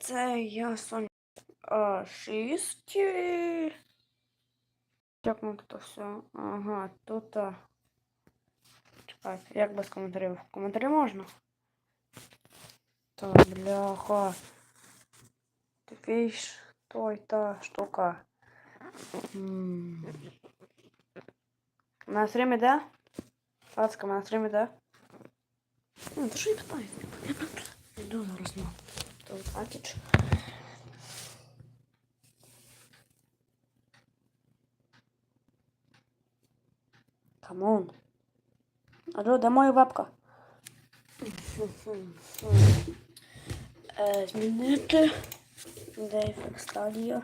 це я Соня 6. е, Як ми тут все? Ага, тут. Чекайте, як без коментарів? Коментарі можна? Та бляха. Такий ж той та штука. На стрім іде? Пацка, на стрім іде? Ну, то що я питаю? Йду зараз на той пакетч. Камон. Алло, де моя вебка? Е, Змінити. Де фексталія?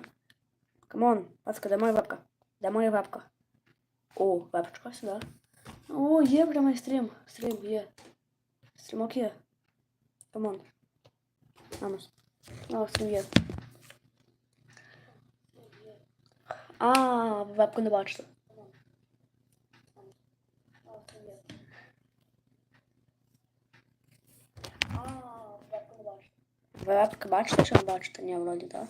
Камон, пацка, де моя вебка? Де моя вебка? О, вебочка сюди. О, є прямий стрім. Стрім є. Стрімок є. Камон. О, стрім є. А, вебку не бачите. Вебка бачите, чи не бачите? Ні, вроді, так.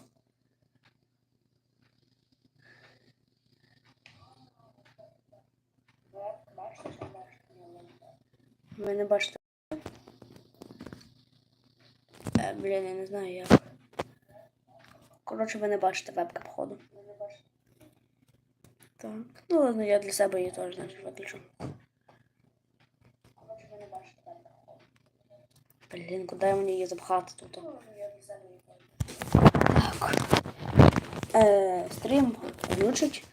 Ви не бачите. Е, блін, я не знаю як. Коротше, ви не бачите вебка, походу. Так. Ну ладно, я для себе її теж значить виключу. Блін, куди мені її запхати тут? Так. Е, стрім включить.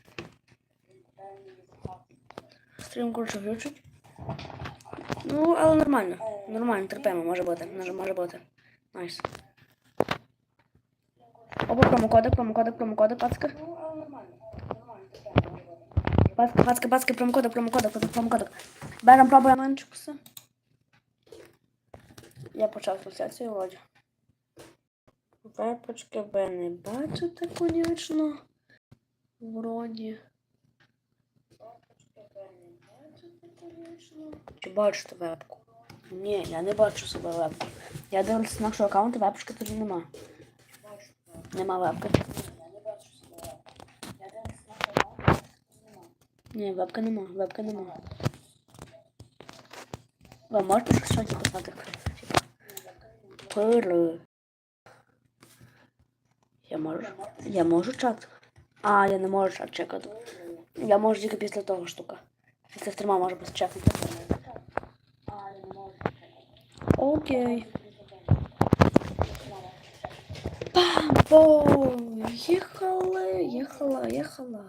Стрім, коротше, включить. Ну, але нормально. Нормально, терпимо, може бути. Може, може бути. Найс. Опа, промокодик, промокодик, промокодик, пацка. Пацка, пацка, пацка, промокодик, промокодик, промокодик. Берем, пробуємо менчикуси. Я почав трансляцію, вроді. Вепочки ви не бачите, конечно. Вроді. Чи бачите вебку? Ні, я не бачу себе вебку. Я дивлюся на нашого аккаунту, вебки тоді нема. Нема вебки. Ні, вебка нема, вебка нема. Ви можете щось писати? Пири. Я можу. Я можу чат. А, я не можу чат чекати. Я можу тільки після того штука. Після стрима можу просто чекати. Окей. Бамбо! Їхали, їхала, їхала.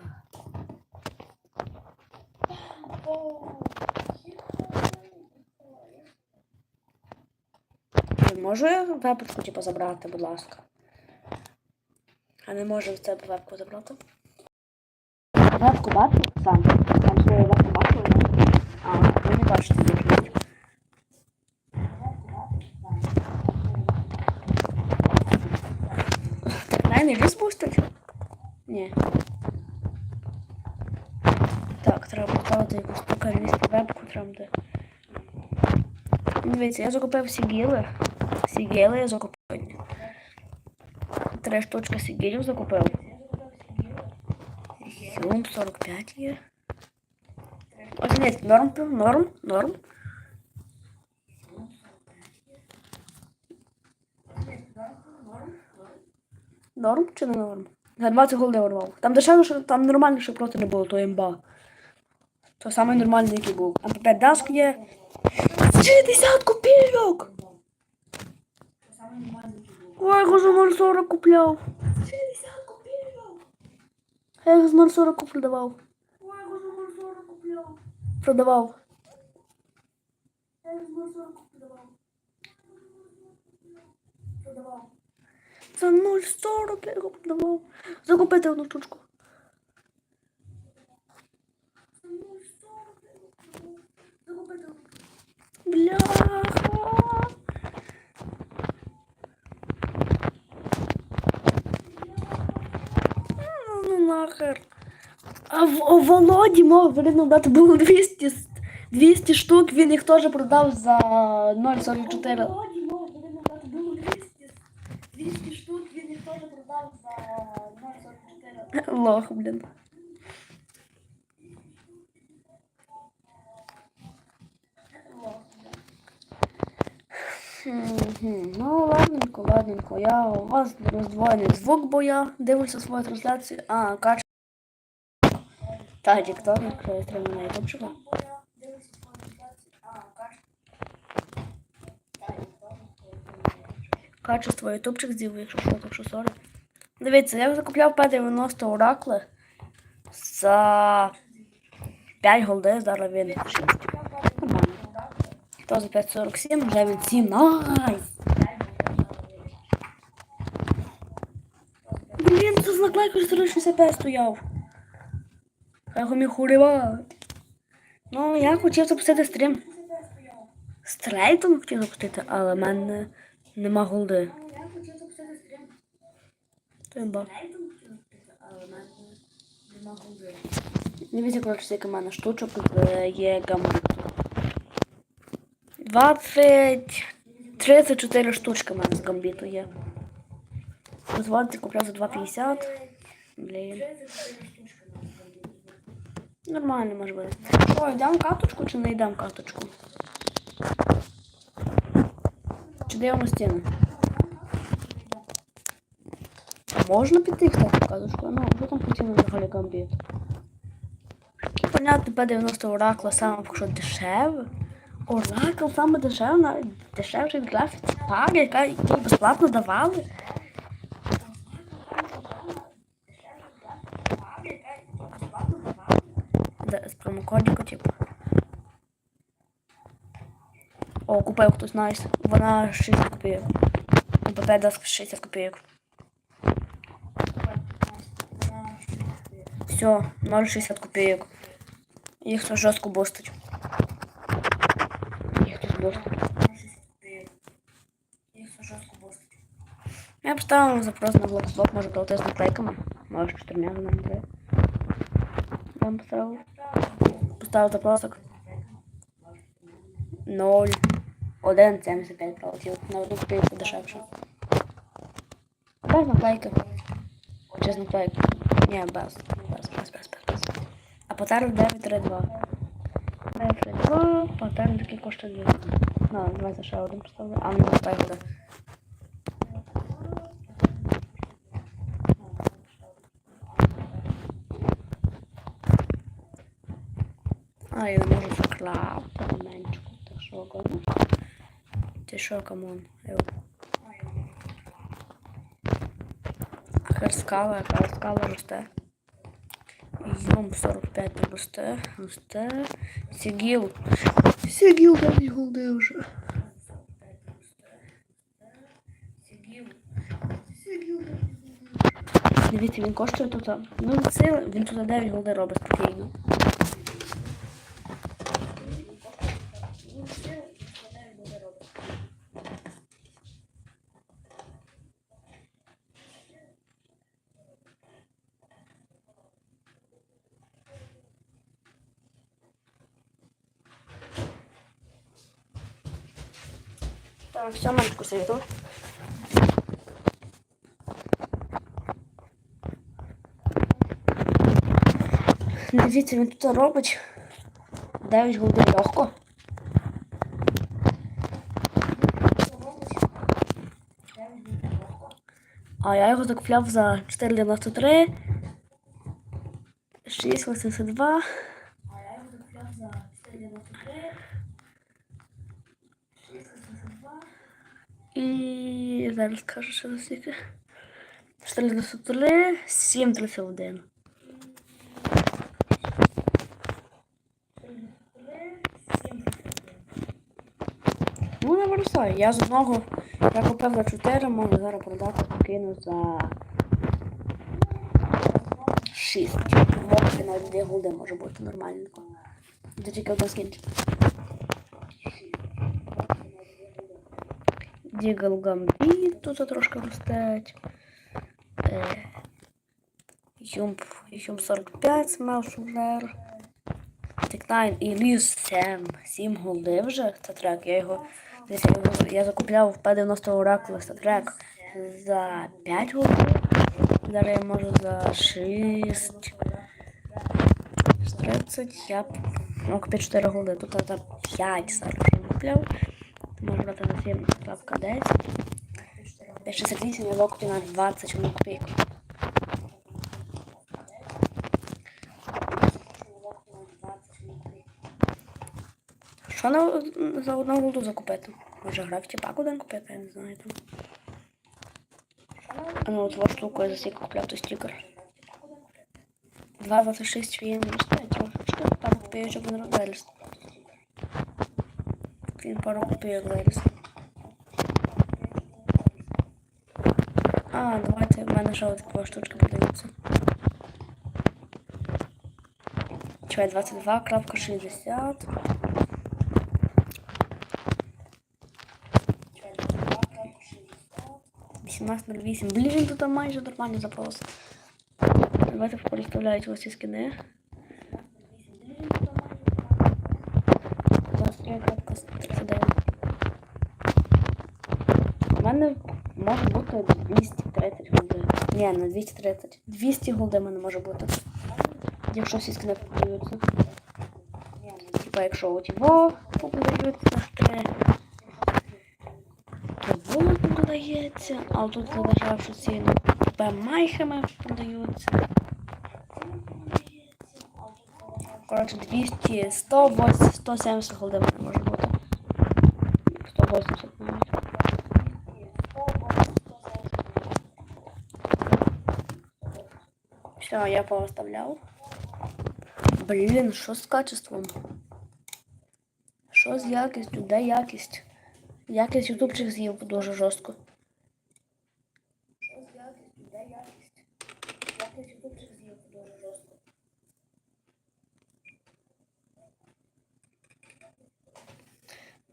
Чи Можу я вебку типу, забрати, будь ласка. А не можу в тебе вебку забрати. Вебку бачу сам. Там свою вебку бачу. А, ви не бачите більше. Дай не ліс пустить? Ні. Так, треба поставити якусь покалісту вебку там де. Дивіться, я закупив сігіли. Сігіли я закупив. Три штучки сігілів закупив. Хюм 45 є. Ось ні, норм, норм, норм. Норм чи не норм? За 20 гол не ворвав. Там дешевше, що там нормальніше просто не було, то імба. То самий нормальний, який був. А тепер даск є. 60 копійок! Ой, Гозомор 40 купляв. 60 копійок! Я Гозомор 40 продавав. Ой, Гозомор 40 купляв. Продавав. Я Гозомор 40 За 0,40 я його продавав. Закупити одну штучку. За 0,40 я його продавав. Закупити одну штучку. Бляха. Ну нахер. А в у Володі мов блін, дати було 200, 200 штук, він їх теж продав за 0,44. Володі мов блін, дати було 200, 200 штук, теж продав за 0,44. Лох, блін. Ну, ладненько, ладненько. Я у вас роздвоєний звук, бо я дивлюся свою трансляцію. А, кач. Та, я стримаю на ютубчику. Бо свою трансляцію. А, каш. Качество ютубчик з'їв, якщо що, так що сорі. Дивіться, я закупляв P90 оракли за 5 голди, зараз він 6. То за 5.47, вже він 7. Найс! Блін, це з наклейкою 465 стояв. Я його міг уривати. Ну, я хотів запустити стрім. З трейтом хотів запустити, але в мене нема голди. Ну, я хотів запустити стрім. То я бачу. Рейтинг хотів запустити, але в мене нема голди. Дивіться, коротше, скільки в мене штучок з є гамма. 20... 34 штучки в мене з гамбіту є. Дозвольте, купляв за 2,50. Блін. Нормально може бути. Що, йдемо каточку чи не йдемо каточку? Чи дивимо стіни? А можна піти, кстати, в каточку? Ну, що там хотіли взагалі гамбіт? Понятно, P90 Оракла саме якщо дешеве. Оракл саме дешеве, навіть дешевший графіці пари, яка який безплатно давали. З промокодіку, типу. О, купив хтось найс. Вона 60 копійок. УПП дасть 60 копійок. Все, 0,60 копійок. Їх хтось жорстко бустить. Їх хтось бустить. Я поставив запрос на блоксблок, може пройти з наклейками. Може нами треба. Я вам поставив. Поставив запросок. 0. 1,75 пролетів. На одну копійку дешевше. Без наклейки. Чи з наклейки? Ні, без. А патерн 932. 932, патерн такий коштує 2. На, давайте ще один поставлю. А, ну, так буде. А, я не можу закрафтити менчику. Так що, гону? Ти що, камон? Херскала, херскала росте. Йом 45 не росте, Сигил. Сигил, да, не голди уже. Дивіться, він коштує тут. Ну, це він тут 9 голди робить спокійно. Так, все, менчику світу. Дивіться, він тут робить 9 голди легко. А я його закупляв за 4,93. 6,82. А я його закупляв за 4,93. І зараз скажу, що за скільки. 4,93, 7,31. Ну, не виростає. Я з одного, я купив за 4, можу зараз продати покину за 6. Може, навіть 2 голди може бути нормально. Де тільки один скінчить. Дігл Гамбіт тут трошки ростуть. Е, Юмп, Юмп 45, Смелш Рер. Текнайн і Ліс 7. 7 голди вже. Це трек. Я його, десь я, я закупляв в P90 Oracle це трек. за 5 голдів. Зараз я можу за 6. 30. Я мог купити 4 голди. Тут за 5 зараз купляв. Ти можеш брати за 7 крапка 10. 68 я купив на 21 копійку. Що на, за одну голду закупити? Може графіті пак один купити, я не знаю там. А ну от штуку я за скільки купляв той стікер. 2,26 він не стоїть трошечки. Пару копійочок він виріс. Він пару копійок виріс. А, давайте в мене ще такі штучки подаються. Чекай, 22.60. 18.08. Блін, тут майже нормальний запрос. Давайте представляють ось ці скини. 23.39. У мене може бути 230 голди. Ні, не 230. 200 голди мене може бути. Якщо всі скини продаються. Типа якщо от його продаються, три. То було продається, а тут за дешевшу ціну. Типа майхами продаються. Коротше, 200, 100, 80, 170 голди мене може бути. 180 навіть. Все, я повиставляв. Блін, що з качеством? Що з якістю? Де якість? Якість ютубчик з'їв дуже жорстко. Що з якістю? Де якість? Якість ютубчик з'їв дуже жорстко.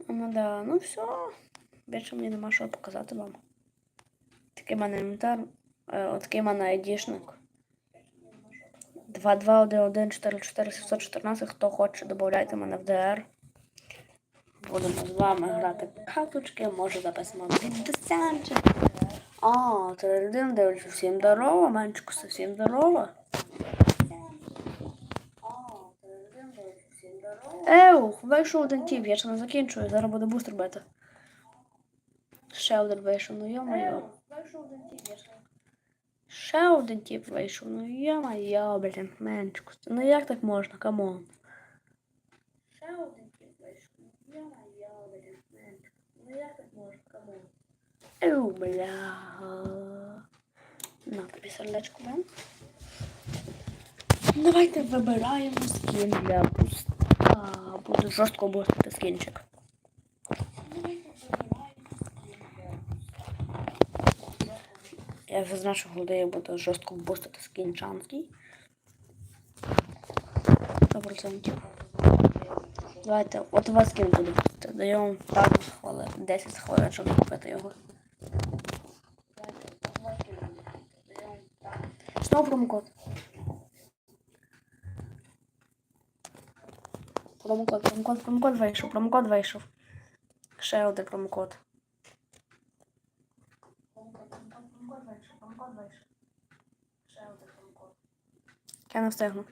Ну да, ну все. Більше мені нема що показати вам. Такий в мене інвентар. Е, Отакий мене айдішник. 2-2-1-1-4-4-714. Хто хоче, додайте мене в ДР. Будемо з вами грати карточки, може записимо десятчик. А, це людина дивиться. Всім здорово, менчику, всім здорово. Еу, вийшов один тіп, я ще не закінчую, зараз буду буст робити. Ще один вийшов, ну йо-моє. Ще один тіп вийшов, ну йо-моє, блін, менчику. Ну як так можна, камон. Ще один тіп вийшов, ну йо-моє, блін, менчику. Ну як так можна, камон. Еу, бля. На тобі сердечко, да? Давайте вибираємо скін для буста. Буду жорстко бустити скінчик. Я знаю, що голодаю буду жорстко бустити скін чанський. 100%. Давайте, от вас скін буде бустити. Даємо пару хвилин, 10 хвилин, щоб купити його. Знову промокод. Промокод, промокод, промокод вийшов, промокод вийшов. Ще один промокод. Я не встигну.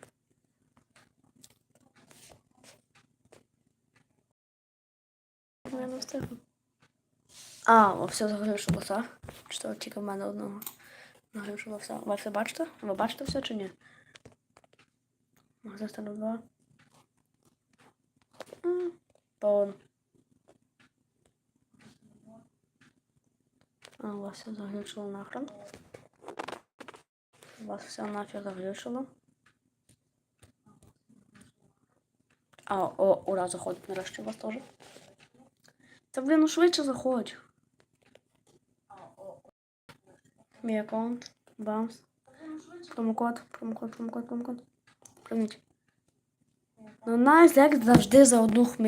Я не встигну. А, о, все. Чи то тільки в мене одного наглушилося. Ви все бачите? Ви бачите все чи ні? Магазин два. М, А, у вас все заглючило нахрен. У вас все нафіг заглючило. А, о, ура, заходить нарешті у вас теж. Та блін, ну швидше заходь. Мій аккаунт. Бамс. Промокод, промокод, промокод, промокод. Прийміть. Ну, нас як завжди за одну хміль.